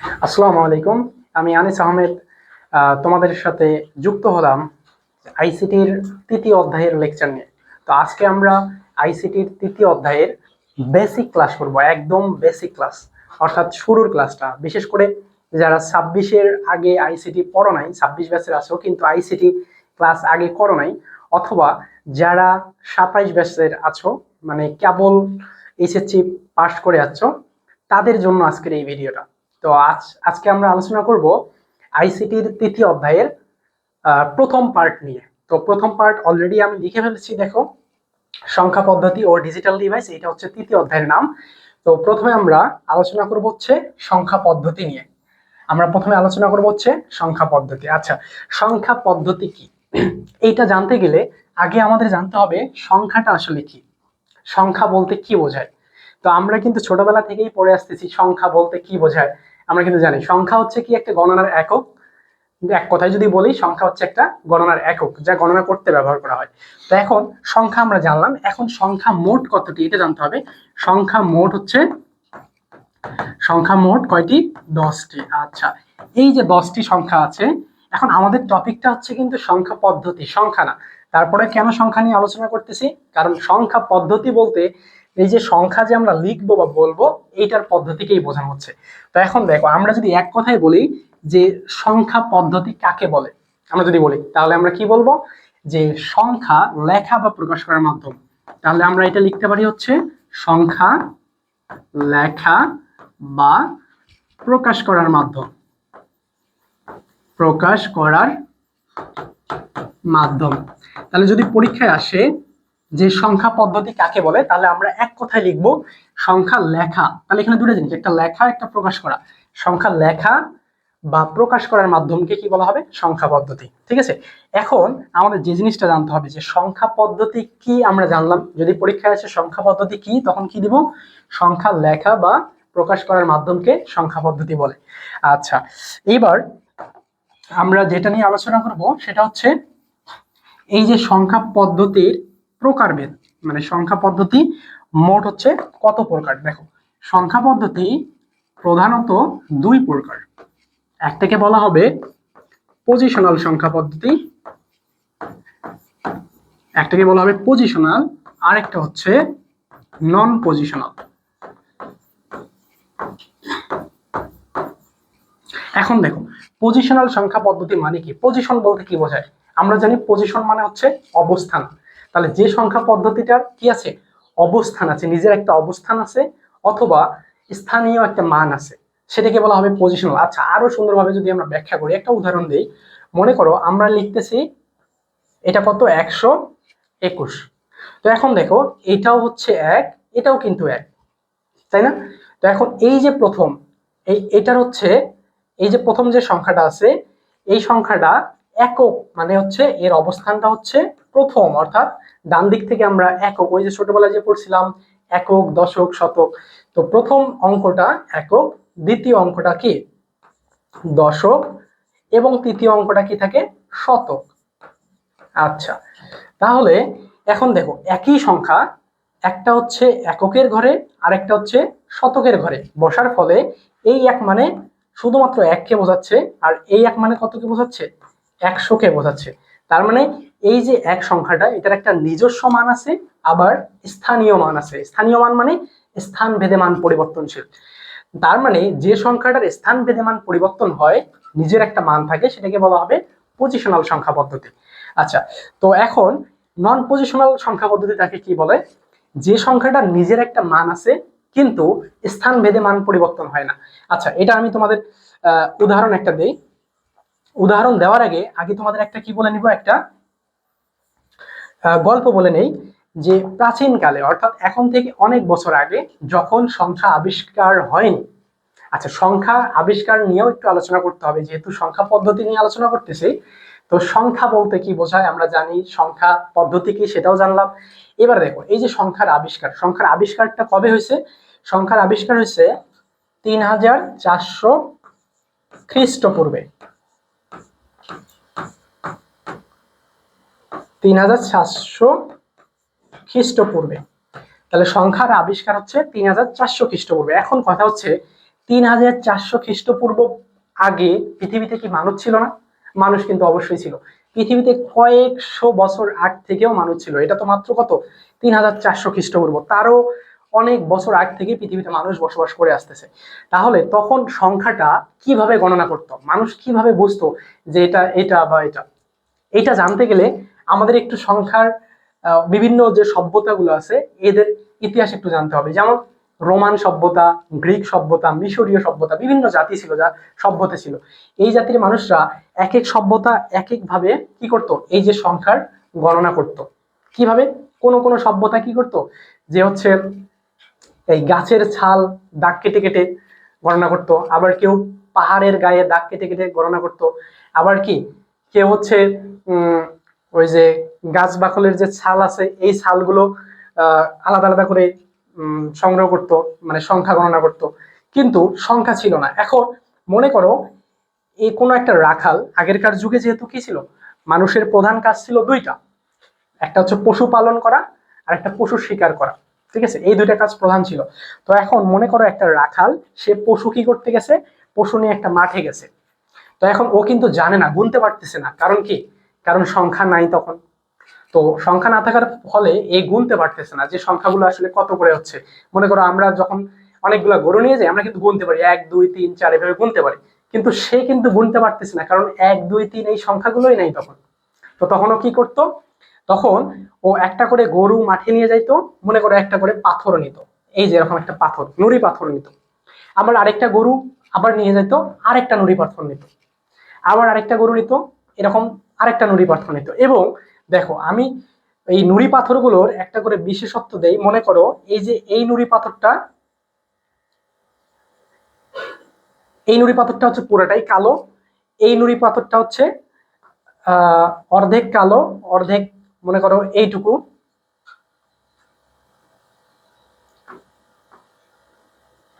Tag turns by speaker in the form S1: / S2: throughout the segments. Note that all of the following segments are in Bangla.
S1: আসসালামু আলাইকুম। আমি আনিস আহমেদ আহ, তোমাদের সাথে যুক্ত হলাম আইসিটির তৃতীয় অধ্যায়ের লেকচার নিয়ে। তো আজকে আমরা আইসিটির তৃতীয় অধ্যায়ের বেসিক ক্লাস করব একদম বেসিক ক্লাস অর্থাৎ শুরুর ক্লাসটা বিশেষ করে যারা ছাব্বিশের আগে আইসিটি পড়ো নাই ছাব্বিশ ব্যাচের আছো কিন্তু আইসিটি ক্লাস আগে করো নাই অথবা যারা সাতাইশ ব্যাচের আছো মানে কেবল এইচএসসি পাস করে আছো তাদের জন্য আজকের এই ভিডিওটা তো আজ, আজকে আমরা আলোচনা করব আইসিটির তৃতীয় অধ্যায়ের প্রথম পার্ট নিয়ে। তো প্রথম পার্ট অলরেডি আমি লিখে ফেলেছি, দেখো। সংখ্যা পদ্ধতি ও ডিজিটাল ডিভাইস এটা হচ্ছে তৃতীয় অধ্যায়ের নাম। তো প্রথমে আমরা আলোচনা করব হচ্ছে সংখ্যা পদ্ধতি নিয়ে। আমরা প্রথমে আলোচনা করব হচ্ছে সংখ্যা পদ্ধতি। আচ্ছা সংখ্যা পদ্ধতি কি? এইটা জানতে গেলে আগে আমাদের জানতে হবে সংখ্যাটা আসলে কি। সংখ্যা বলতে কি বোঝায়? তো আমরা কিন্তু ছোটবেলা থেকেই পড়ে আসতেছি সংখ্যা বলতে কি বোঝায়? আমরা কিন্তু জানি, সংখ্যা হচ্ছে কি একটা গণনার একক? এক কথায় যদি বলি, সংখ্যা হচ্ছে একটা গণনার একক, যা গণনা করতে ব্যবহার করা হয়। তো এখন সংখ্যা আমরা জানলাম, এখন সংখ্যা মোট কতটি এটা জানতে হবে। সংখ্যা মোট হচ্ছে, সংখ্যা মোট কয়টি? দশটি। আচ্ছা এই যে দশটি সংখ্যা আছে, এখন আমাদের টপিকটা হচ্ছে কিন্তু সংখ্যা পদ্ধতি, সংখ্যা না। তারপরে কেন সংখ্যা নিয়ে আলোচনা করতেছি? কারণ সংখ্যা পদ্ধতি বলতে এই যে সংখ্যা যে আমরা লিখব বা বলব, এইটার পদ্ধতিকেই বোঝানো হচ্ছে। তো এখন দেখো, আমরা যদি এক কথায় বলি যে সংখ্যা পদ্ধতি কাকে বলে, আমরা যদি বলি, তাহলে আমরা কি বলব? যে সংখ্যা লেখা বা প্রকাশ করার মাধ্যম। তাহলে আমরা এটা লিখতে পারি হচ্ছে সংখ্যা লেখা বা প্রকাশ করার মাধ্যম। প্রকাশ করার মাধ্যম। তাহলে যদি পরীক্ষায় আসে যে সংখ্যা পদ্ধতি কাকে বলে, তাহলে আমরা এক কথায় লিখব সংখ্যা লেখা। তাহলে এখানে দুটো জিনিস, একটা লেখা, একটা প্রকাশ করা। সংখ্যা লেখা বা প্রকাশ করার মাধ্যমকে কি বলা হবে? সংখ্যা পদ্ধতি। ঠিক আছে? এখন আমাদের যে জিনিসটা জানতে হবে যে সংখ্যা পদ্ধতি কি আমরা জানলাম। যদি পরীক্ষায় আসে সংখ্যা পদ্ধতি কি, তখন কি দিব? সংখ্যা লেখা বা প্রকাশ করার মাধ্যমকে সংখ্যা পদ্ধতি বলে। আচ্ছা এবার আমরা যেটা নিয়ে আলোচনা করব, সেটা হচ্ছে এই যে সংখ্যা পদ্ধতির প্রকারভেদ মানে সংখ্যা পদ্ধতি মোট হচ্ছে কত প্রকার? দেখো, সংখ্যা পদ্ধতি প্রধানত দুই প্রকার। একটাকে বলা হবে পজিশনাল সংখ্যা পদ্ধতি। একটাকে বলা হবে পজিশনাল আর একটা হচ্ছে নন পজিশনাল এখন দেখো পজিশনাল সংখ্যা পদ্ধতি মানে কি? পজিশন বলতে কি বোঝায়? আমরা জানি পজিশন মানে হচ্ছে অবস্থান। তাহলে যে সংখ্যা পদ্ধতিটার কি আছে? অবস্থান আছে, নিজের একটা অবস্থান আছে অথবা স্থানীয় একটা মান আছে। সেটাকে বলা হবে পজিশনাল আচ্ছা আরও সুন্দরভাবে যদি আমরা ব্যাখ্যা করি, একটা উদাহরণ দিই। মনে করো আমরা লিখতেছি এটা কত? একশো একুশ। তো এখন দেখো, এটাও হচ্ছে এক, এটাও কিন্তু এক। তাই না? তো এখন এই যে প্রথম, এই, এটার হচ্ছে, এই যে প্রথম যে সংখ্যাটা আছে, এই সংখ্যাটা একক মানে হচ্ছে এর অবস্থানটা হচ্ছে প্রথম, অর্থাৎ ডান দিক থেকে আমরা একক, ওই যে ছোটবেলায় যে পড়ছিলাম, একক, দশক, শতক। তো প্রথম অঙ্কটা একক, দ্বিতীয় অঙ্কটা কি? দশক এবং তৃতীয় অঙ্কটা কি থাকে? শতক। আচ্ছা তাহলে এখন দেখো, একই সংখ্যা, একটা হচ্ছে এককের ঘরে আর একটা হচ্ছে শতকের ঘরে। বসার ফলে এই এক মানে শুধুমাত্র এককে বোঝাচ্ছে, আর এই এক মানে কতকে বোঝাচ্ছে? একশোকে বোঝাচ্ছে। তার মানে এই যে এক সংখ্যাটা, এটার একটা নিজস্ব মান আছে, আবার স্থানীয় মান আছে। স্থানীয় মান মানে স্থান ভেদে মান পরিবর্তনশীল। তার মানে যে সংখ্যাটার স্থান ভেদে মান পরিবর্তন হয়, নিজের একটা মান থাকে, সেটাকে বলা হবে পজিশনাল সংখ্যা পদ্ধতি। আচ্ছা তো এখন নন পজিশনাল সংখ্যা পদ্ধতি তাকে কি বলে? যে সংখ্যাটার নিজের একটা মান আছে, কিন্তু স্থান ভেদে মান পরিবর্তন হয় না। আচ্ছা এটা আমি তোমাদের উদাহরণ একটা দেই। উদাহরণ দেওয়ার আগে আগে তোমাদের একটা কি বলে নিব? একটা গল্প বলে নেই যে প্রাচীনকালে, অর্থাৎ এখন থেকে অনেক বছর আগে যখন সংখ্যা আবিষ্কার হয়নি। আচ্ছা সংখ্যা আবিষ্কার নিয়েও একটু আলোচনা করতে হবে, যেহেতু সংখ্যা পদ্ধতি নিয়ে আলোচনা করতেছি। তো সংখ্যা বলতে কি বোঝায়? আমরা জানি সংখ্যা পদ্ধতি কি, সেটাও জানলাম। এবার দেখো, এই যে সংখ্যার আবিষ্কার, সংখ্যার আবিষ্কারটা কবে হয়েছে? সংখ্যার আবিষ্কার হয়েছে তিন হাজার চারশো খ্রিস্টপূর্বে। তিন হাজার সাতশো খ্রিস্টপূর্বে। তাহলে সংখ্যার আবিষ্কার হচ্ছে তিন হাজার চারশো খ্রিস্টপূর্বে। এখন কথা হচ্ছে, তিন হাজার চারশো খ্রিস্টপূর্ব আগে পৃথিবীতে কি মানুষ ছিল না? মানুষ কিন্তু অবশ্যই ছিল। পৃথিবীতে কয়েকশো বছর আগ থেকেও মানুষ ছিল। এটা তো মাত্র কত? তিন হাজার চারশো খ্রিস্টপূর্ব। তারও অনেক বছর আগ থেকে পৃথিবীতে মানুষ বসবাস করে আসতেছে। তাহলে তখন সংখ্যাটা কীভাবে গণনা করতো? মানুষ কীভাবে বুঝতো যে এটা এটা বা এটা? এটা জানতে গেলে আমাদের একটু সংখ্যার বিভিন্ন যে সভ্যতাগুলো আছে, এদের ইতিহাস একটু জানতে হবে। যেমন রোমান সভ্যতা, গ্রিক সভ্যতা, মিশরীয় সভ্যতা, বিভিন্ন জাতি ছিল যা সভ্যতা ছিল। এই জাতির মানুষরা এক এক সভ্যতা এক এক ভাবে কি করতো? এই যে সংখ্যার গণনা করত। কীভাবে? কোন কোন সভ্যতা কি করত? যে হচ্ছে এই গাছের ছাল দাগ কেটে কেটে গণনা করতো, আবার কেউ পাহাড়ের গায়ে দাগ কেটে কেটে গণনা করতো, আবার কি? কেউ হচ্ছে ওই যে গাছ বাকলের যে ছাল আছে, এই ছালগুলো আলাদা আলাদা করে সংগ্রহ করতো মানে সংখ্যা গণনা করতো। কিন্তু সংখ্যা ছিল না। এখন মনে করো, এই কোনো একটা রাখাল, আগেরকার যুগে যেহেতু কি ছিল? মানুষের প্রধান কাজ ছিল দুইটা। একটা হচ্ছে পশু পালন করা, আর একটা পশু শিকার করা। ঠিক আছে? এই দুইটা কাজ প্রধান ছিল। তো এখন মনে করো একটা রাখাল, সে পশু কি করতে গেছে? পশু নিয়ে একটা মাঠে গেছে। তো এখন ও কিন্তু জানে না, গুনতে পারতেছে না। কারণ কি? কারণ সংখ্যা নাই তখন। তো সংখ্যা না থাকার ফলে এই গুনতে পারতেছে না যে সংখ্যাগুলো আসলে কত করে হচ্ছে। মনে করো আমরা যখন অনেকগুলো গরু নিয়ে যাই, আমরা কিন্তু গুনতে পারি। এক, দুই, তিন, চার এভাবে গুনতে পারি। কিন্তু সে কিন্তু গুনতে পারতেছে না, কারণ এক, দুই, তিন এই সংখ্যাগুলোই নাই তখন। তো তখন ও কি করতো? তখন ও একটা করে গরু মাঠে নিয়ে যাইতো, মনে করো একটা করে পাথর নিত। এই যে এরকম একটা পাথর, নুড়ি পাথর নিত। আবার আরেকটা গরু আবার নিয়ে যেত আরেকটা নুড়ি পাথর নিত। আবার আরেকটা গরু নিত, এরকম আরেকটা নুড়ি পাথর নিত। এবং দেখো, আমি এই নুড়ি পাথরগুলোর একটা করে বিশেষত্ব দেই। মনে করো, এই যে এই নুড়ি পাথরটা, এই নুড়ি পাথরটা হচ্ছে পুরাটাই কালো। এই নুড়ি পাথরটা হচ্ছে অর্ধেক কালো, অর্ধেক, মনে করো, এইটুকু।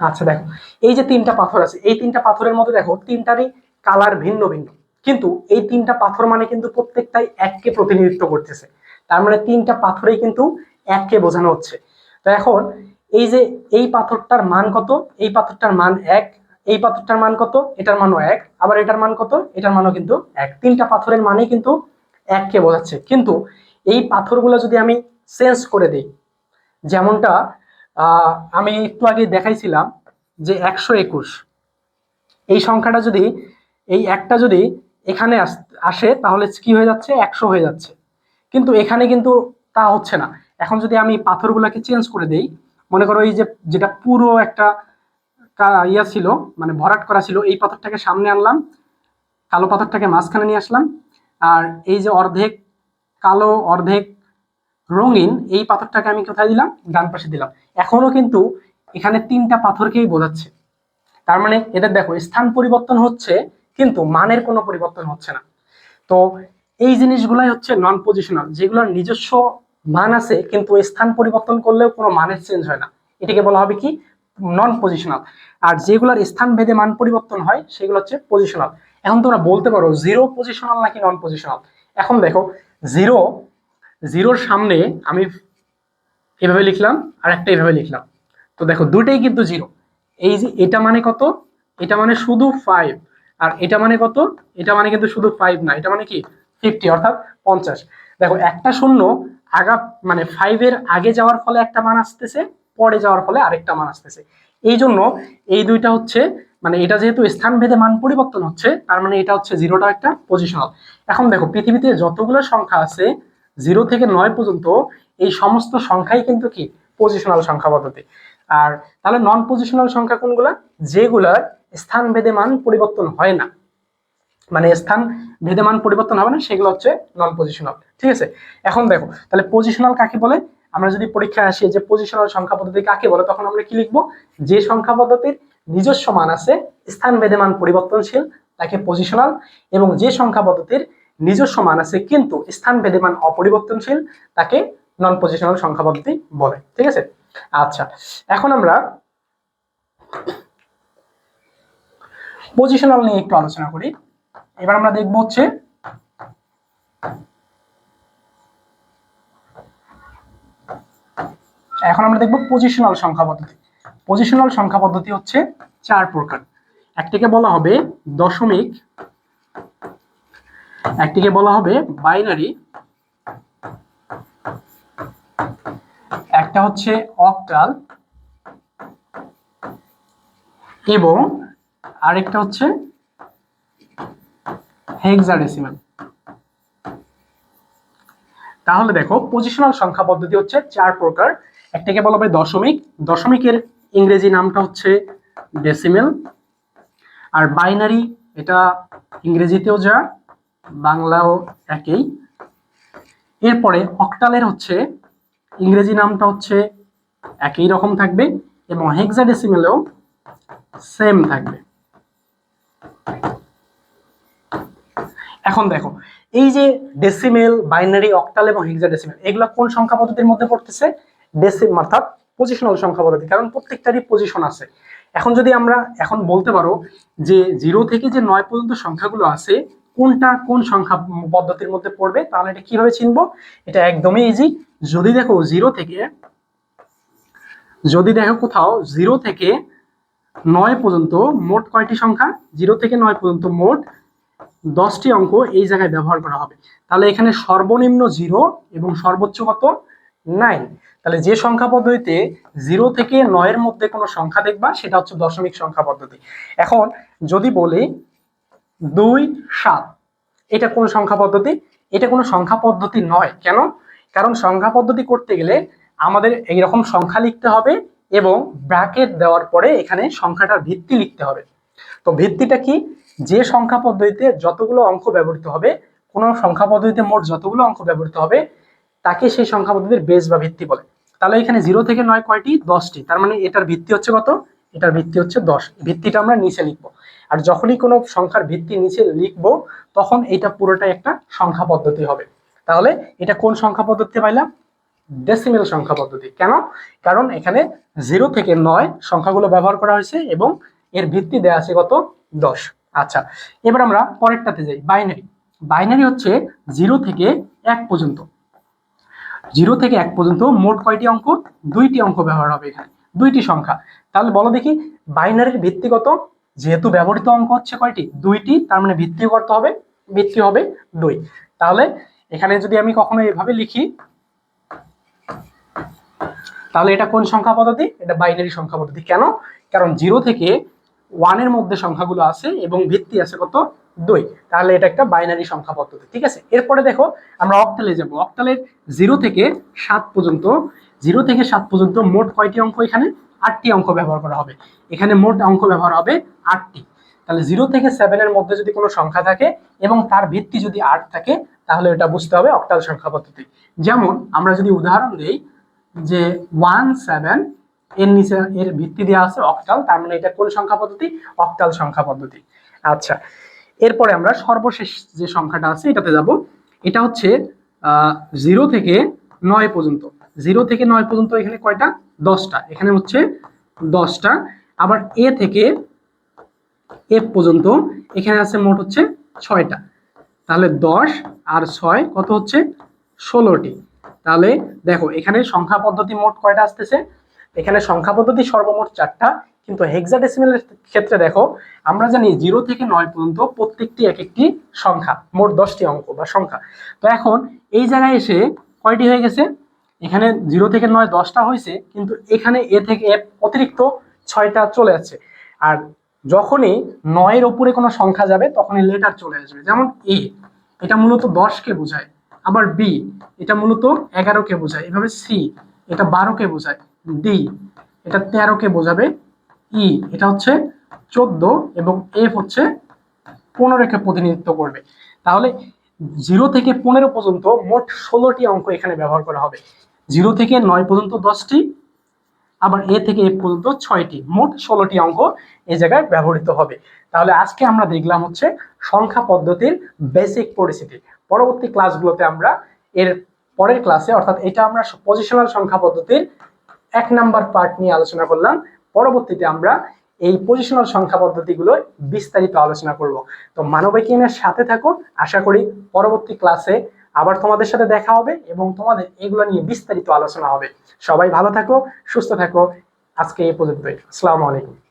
S1: আচ্ছা দেখো, এই যে তিনটা পাথর আছে, এই তিনটা পাথরের মধ্যে দেখো, তিনটারই কালার ভিন্ন ভিন্ন। কিন্তু এই তিনটা পাথর মানে কিন্তু প্রত্যেকটাই এককে প্রতিনিধিত্ব করতেছে। তার মানে তিনটা পাথরেই কিন্তু এককে বোঝানো হচ্ছে। তো এখন এই যে এই পাথরটার মান কত? এই পাথরটার মান এক, এই পাথরটার মান কত? এটার মানও এক, আবার এটার মান কত? এটার মানও কিন্তু এক। তিনটা পাথরের মানেই কিন্তু এককে বোঝাচ্ছে। কিন্তু এই পাথরগুলো যদি আমি চেঞ্জ করে দিই, যেমনটা আমি একটু আগে দেখাইছিলাম যে একশো একুশ। এই সংখ্যাটা যদি, এই একটা যদি এখানে আস- তাহলে কি হয়ে যাচ্ছে? একশো হয়ে যাচ্ছে। কিন্তু এখানে কিন্তু তা হচ্ছে না। এখন যদি আমি পাথরগুলোকে চেঞ্জ করে দেই, মনে করো এই যে, যেটা পুরো একটা ইয়া ছিল মানে ভরাট করা ছিল, এই পাথরটাকে সামনে আনলাম, কালো পাথরটাকে মাঝখানে নিয়ে আসলাম, আর এই যে অর্ধেক কালো, অর্ধেক রঙিন, এই পাথরটাকে আমি কোথায় দিলাম? ডান পাশে দিলাম। এখনও কিন্তু এখানে তিনটা পাথরকেই বোঝাচ্ছে। তার মানে এদের দেখো, স্থান পরিবর্তন হচ্ছে কিন্তু মানের কোনো পরিবর্তন হচ্ছে না। তো এই জিনিসগুলাই হচ্ছে নন পজিশনাল যেগুলোর নিজস্ব মান আছে, কিন্তু স্থান পরিবর্তন করলেও কোনো মানের চেঞ্জ হয় না। এটাকে বলা হবে কি? নন পজিশনাল আর যেগুলোর স্থান ভেদে মান পরিবর্তন হয়, সেগুলো হচ্ছে পজিশনাল এখন তোমরা বলতে পারো জিরো পজিশনাল নাকি নন পজিশনাল এখন দেখো জিরো জিরোর সামনে আমি এভাবে লিখলাম, আর একটা এভাবে লিখলাম। তো দেখো, দুটোই কিন্তু জিরো এই যে এটা মানে কত? এটা মানে শুধু ফাইভ আর এটা মানে কত? এটা মানে কিন্তু শুধু ফাইভ না, এটা মানে কি? ফিফটি অর্থাৎ পঞ্চাশ। দেখো, একটা শূন্য, আগা মানে ফাইভের আগে যাওয়ার ফলে একটা মান আসতেছে, পরে যাওয়ার ফলে আরেকটা মান আসতেছে। এই জন্য এই দুইটা হচ্ছে মানে এটা যেহেতু স্থান ভেদে মান পরিবর্তন হচ্ছে, তার মানে এটা হচ্ছে জিরোটা একটা পজিশনাল এখন দেখো, পৃথিবীতে যতগুলো সংখ্যা আছে জিরো থেকে নয় পর্যন্ত এই সমস্ত সংখ্যাই কিন্তু কি? পজিশনাল সংখ্যা পদ্ধতি। আর তাহলে নন পজিশনাল সংখ্যা কোনগুলা? যেগুলার স্থান ভেদে মান পরিবর্তন হয় না। মানে স্থান ভেদে মান পরিবর্তন হবে না, সেগুলো হচ্ছে নন পজিশনাল ঠিক আছে? এখন দেখো, তাহলে পজিশনাল কাকে বলে? আমরা যদি পরীক্ষায় আসি যে পজিশনাল সংখ্যা পদ্ধতি কাকে বলে, তখন আমরা কি লিখব? যে সংখ্যা পদ্ধতির নিজস্ব মান আছে, স্থান ভেদে মান পরিবর্তনশীল, তাকে পজিশনাল এবং যে সংখ্যা পদ্ধতির নিজস্ব মান আছে, কিন্তু স্থান ভেদে মান অপরিবর্তনশীল, তাকে নন পজিশনাল সংখ্যা পদ্ধতি বলে। ঠিক আছে? আচ্ছা এখন আমরা পজিশনাল নিয়ে একটু আলোচনা করি। এবার আমরা দেখব হচ্ছে এখন আমরা দেখব পজিশনাল সংখ্যা পদ্ধতি। পজিশনাল সংখ্যা পদ্ধতি হচ্ছে চার প্রকার। একটিকে বলা হবে দশমিক, একটিকে বলা হবে বাইনারি, একটা হচ্ছে অক্টাল এবং আরেকটা হচ্ছে হেক্সাডেসিমাল তাহলে দেখো পজিশনাল সংখ্যা পদ্ধতি হচ্ছে চার প্রকার। একটাকে বলা হয় দশমিক। দশমিকের ইংরেজি নামটা হচ্ছে ডেসিমেল আর বাইনারি এটা ইংরেজিতেও যা, বাংলাও একই। এরপরে অক্টালের হচ্ছে, ইংরেজি নামটা হচ্ছে একই রকম থাকবে এবং হেক্সাডেসিমেলেও সেম থাকবে। এখন দেখো, এই যে ডেসিমেল বাইনারি অক্টাল এবং হেক্সাডেসিমেল এগুলো কোন সংখ্যা পদ্ধতির মধ্যে পড়তেছে? ডেসিম অর্থাৎ পজিশনাল সংখ্যা পদ্ধতি, কারণ প্রত্যেকটারই পজিশন আছে। এখন যদি আমরা এখন বলতে পারো যে জিরো থেকে যে নয় পর্যন্ত সংখ্যাগুলো আছে, কোনটা কোন সংখ্যা পদ্ধতির মধ্যে পড়বে, তাহলে এটা কীভাবে চিনবো? এটা একদমই ইজি যদি দেখো জিরো থেকে, যদি দেখো কোথাও জিরো থেকে নয় পর্যন্ত মোট কয়টি সংখ্যা? জিরো থেকে নয় পর্যন্ত মোট দশটি অঙ্ক এই জায়গায় ব্যবহার করা হবে। তাহলে এখানে সর্বনিম্ন জিরো এবং সর্বোচ্চ কত? নাইন। তাহলে যে সংখ্যা পদ্ধতিতে জিরো থেকে নয়ের মধ্যে কোনো সংখ্যা দেখবা, সেটা হচ্ছে দশমিক সংখ্যা পদ্ধতি। এখন যদি বলি দুই, সাত, এটা কোন সংখ্যা পদ্ধতি? এটা কোনো সংখ্যা পদ্ধতি নয়। কেন? কারণ সংখ্যা পদ্ধতি করতে গেলে আমাদের এইরকম সংখ্যা লিখতে হবে এবং ব্র্যাকেট দেওয়ার পরে এখানে সংখ্যাটার ভিত্তি লিখতে হবে। তো ভিত্তিটা কি? যে সংখ্যা পদ্ধতিতে যতগুলো অঙ্ক ব্যবহৃত হবে, কোন সংখ্যা পদ্ধতিতে মোট যতগুলো অঙ্ক ব্যবহৃত হবে, তাকে সেই সংখ্যা পদ্ধতির বেস বা ভিত্তি বলে। তাহলে এখানে জিরো থেকে নয় কয়টি? দশটি। তার মানে এটার ভিত্তি হচ্ছে কত? এটার ভিত্তি হচ্ছে দশ। ভিত্তিটা আমরা নিচে লিখব। আর যখনই কোনো সংখ্যার ভিত্তি নিচে লিখব, তখন এটা পুরোটাই একটা সংখ্যা পদ্ধতি হবে। তাহলে এটা কোন সংখ্যা পদ্ধতিতে পাইলাম? ডেসিমেল সংখ্যা পদ্ধতি। কেন? কারণ এখানে জিরো থেকে নয় সংখ্যাগুলো ব্যবহার করা হয়েছে এবং এর ভিত্তি দেওয়া আছে কত? দশ। আচ্ছা এবার আমরা পরেরটাতে যাই। বাইনারি বাইনারি হচ্ছে জিরো থেকে এক পর্যন্ত। জিরো থেকে এক পর্যন্ত মোট কয়টি অঙ্ক? দুইটি অঙ্ক ব্যবহার হবে এখানে। দুইটি সংখ্যা। তাহলে বলো দেখি বাইনারির ভিত্তিগত যেহেতু ব্যবহৃত অঙ্ক হচ্ছে কয়টি? দুইটি, তার মানে ভিত্তি করতে হবে, ভিত্তি হবে দুই। তাহলে এখানে যদি আমি কখনো এভাবে লিখি তাহলে এটা কোন সংখ্যা পদ্ধতি? এটা বাইনারি সংখ্যা পদ্ধতি। কেন? কারণ জিরো থেকে ওয়ানের মধ্যে সংখ্যাগুলো আছে এবং ভিত্তি আছে কত? দুই। তাহলে এটা একটা বাইনারি সংখ্যা পদ্ধতি, ঠিক আছে? এরপরে দেখো, আমরা অক্টালে যাব। অক্টালের জিরো থেকে সাত পর্যন্ত জিরো থেকে সাত পর্যন্ত মোট কয়টি অঙ্ক এখানে? আটটি অঙ্ক ব্যবহার করা হবে। এখানে মোট অঙ্ক ব্যবহার হবে আটটি। তাহলে জিরো থেকে সেভেনের মধ্যে যদি কোনো সংখ্যা থাকে এবং তার ভিত্তি যদি আট থাকে, তাহলে এটা বুঝতে হবে অক্টাল সংখ্যা পদ্ধতি। যেমন, আমরা যদি উদাহরণ দিই যে ওয়ান সেভেন, এর নিচে এর ভিত্তি দেওয়া আছে অক্টাল তার মানে এটা কোন সংখ্যা পদ্ধতি? অক্টাল সংখ্যা পদ্ধতি। আচ্ছা এরপরে আমরা সর্বশেষ যে সংখ্যাটা আছে, এটাতে যাব। এটা হচ্ছে জিরো থেকে নয় পর্যন্ত। জিরো থেকে নয় পর্যন্ত এখানে কয়টা? দশটা। এখানে হচ্ছে দশটা। আবার এ থেকে এফ পর্যন্ত এখানে আছে মোট হচ্ছে ছয়টা। তাহলে দশ আর ছয় কত হচ্ছে? ষোলোটি। তাহলে দেখো, এখানে সংখ্যা পদ্ধতি মোট কয়টা আসতেছে? এখানে সংখ্যা পদ্ধতি সর্বমোট চারটা, কিন্তু হেক্সাডেসিমেলের ক্ষেত্রে দেখো, আমরা জানি জিরো থেকে নয় পর্যন্ত প্রত্যেকটি এক একটি সংখ্যা, মোট দশটি অঙ্ক বা সংখ্যা। তো এখন এই জায়গায় এসে কয়টি হয়ে গেছে? এখানে জিরো থেকে নয় দশটা হয়েছে, কিন্তু এখানে এ থেকে এফ অতিরিক্ত ছয়টা চলে যাচ্ছে। আর যখনই নয়ের ওপরে কোনো সংখ্যা যাবে, তখনই লেটার চলে আসবে। যেমন এ, এটা মূলত দশকে বোঝায়। আবার বি এটা মূলত এগারোকে বোঝায়। এভাবে সি এটা বারোকে বোঝায়। ডি এটা তেরোকে বোঝাবে। ই এটা হচ্ছে চোদ্দ এবং এফ হচ্ছে পনেরোকে প্রতিনিধিত্ব করবে। তাহলে জিরো থেকে পনেরো পর্যন্ত মোট ষোলোটি অঙ্ক এখানে ব্যবহার করা হবে। জিরো থেকে নয় পর্যন্ত দশটি আবার এ থেকে এ পর্যন্ত ছয়টি, মোট ষোলোটি অঙ্ক এই জায়গায় ব্যবহৃত হবে। তাহলে আজকে আমরা দেখলাম হচ্ছে সংখ্যা পদ্ধতির বেসিক পরিস্থিতি। পরবর্তী ক্লাসগুলোতে আমরা এর পরের ক্লাসে অর্থাৎ এটা আমরা পজিশনাল সংখ্যা পদ্ধতির এক নাম্বার পার্ট নিয়ে আলোচনা করলাম। পরবর্তীতে আমরা এই পজিশনাল সংখ্যা পদ্ধতিগুলো বিস্তারিত আলোচনা করব। তো মানবিকীনের সাথে থাকুন। আশা করি পরবর্তী ক্লাসে আবার তোমাদের সাথে দেখা হবে এবং তোমাদের এগুলো নিয়ে বিস্তারিত আলোচনা হবে। সবাই ভালো থাকো, সুস্থ থাকো। আজকে এই পর্যন্তই। আসসালামু আলাইকুম।